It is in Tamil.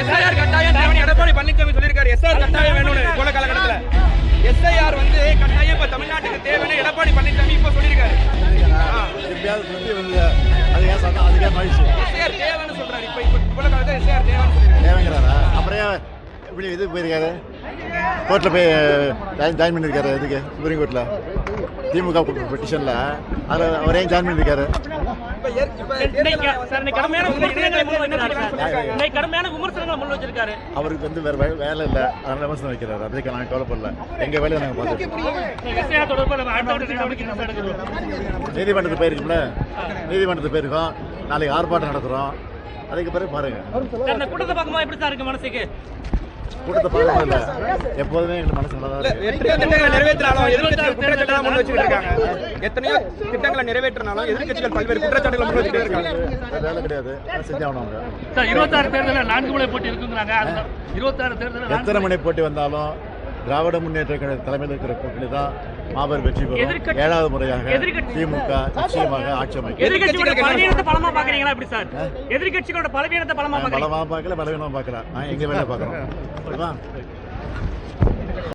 எஸ்ஐஆர் கட்டாயம் தேவைன்னு எடப்பாடி பழனிசாமி சொல்லியிருக்காரு. எஸ்ஐஆர் கட்டாயம் வேணும்னு போல காலகட்டத்துல. எஸ்ஐஆர் வந்து கட்டாயம் இப்ப தமிழ்நாட்டுக்கு தேவைன்னு எடப்பாடி பழனிசாமி இப்ப சொல்லியிருக்காரு. எஸ்ஐஆர் தேவைன்னு சொல்றாரு. இப்ப இப்ப போல காலத்துல எஸ்ஐஆர் தேவைன்னு சொல்லியிருக்காரு. தேவைங்கிறாரா? அப்புறம் ஏன் இப்படி இது போயிருக்காரு? கோர்ட்டில் போய் ஜாயின் பண்ணியிருக்காரு இதுக்கு சுப்ரீம் கோர்ட்டில் திமுக பெட்டிஷனில் அதில் அவர் ஏன் ஜாயின் பண்ணியிருக்காரு. இன்னைக்கு கடுமையான விமர்சனங்களை முன் வச்சிருக்காரு. அவருக்கு வந்து வேறு வேலை இல்லை. அதனால விமர்சனம் வைக்கிறாரு. அதுக்கு நாங்கள் கவலைப்படல. எங்கள் வேலையை நாங்கள் பார்த்துருக்கோம் நீதிமன்றத்துக்கு போயிருக்கோம்ல? நீதிமன்றத்துக்கு போயிருக்கோம். நாளைக்கு ஆர்ப்பாட்டம் நடத்துகிறோம் அதுக்கு பிறகு பாருங்க. கூட்டத்தை பார்க்கும்போது எப்படி சார் இருக்கு மனசுக்கு? கூட்டத்தை இல்லை எப்போதுமே எங்களுக்கு மனசு நல்லா தான் இருக்கு எத்தனையோ திட்டங்களை நிறைவேற்றினாலும் எதிர்க்கட்சிகள் குற்றச்சாட்டு முன் இருக்காங்க. எத்தனையோ திட்டங்களை நிறைவேற்றினாலும் எதிர்க்கட்சிகள் பல்வேறு குற்றச்சாட்டுகளை முன் வச்சுக்கிட்டு இருக்காங்க. வேலை கிடையாது. செஞ்சாகணும் அவங்க. இருபத்தாறு தேர்தலில் நான்கு முறை போட்டி இருக்குங்கிறாங்க அந்த இருபத்தாறு தேர்தலில் எத்தனை மணி போட்டி வந்தாலும் திராவிட முன்னேற்ற கழக தலைமையில் இருக்கிற கூட்டணி தான் மாபெரும் வெற்றி பெறும். ஏழாவது முறையாக திமுக நிச்சயமாக ஆட்சி அமைக்கும். எதிர்கட்சிகளோட பலவீனத்தை பலமா பார்க்கல பலவீனமாக பார்க்கல. நான் எங்க வேலை பார்க்குறோம்.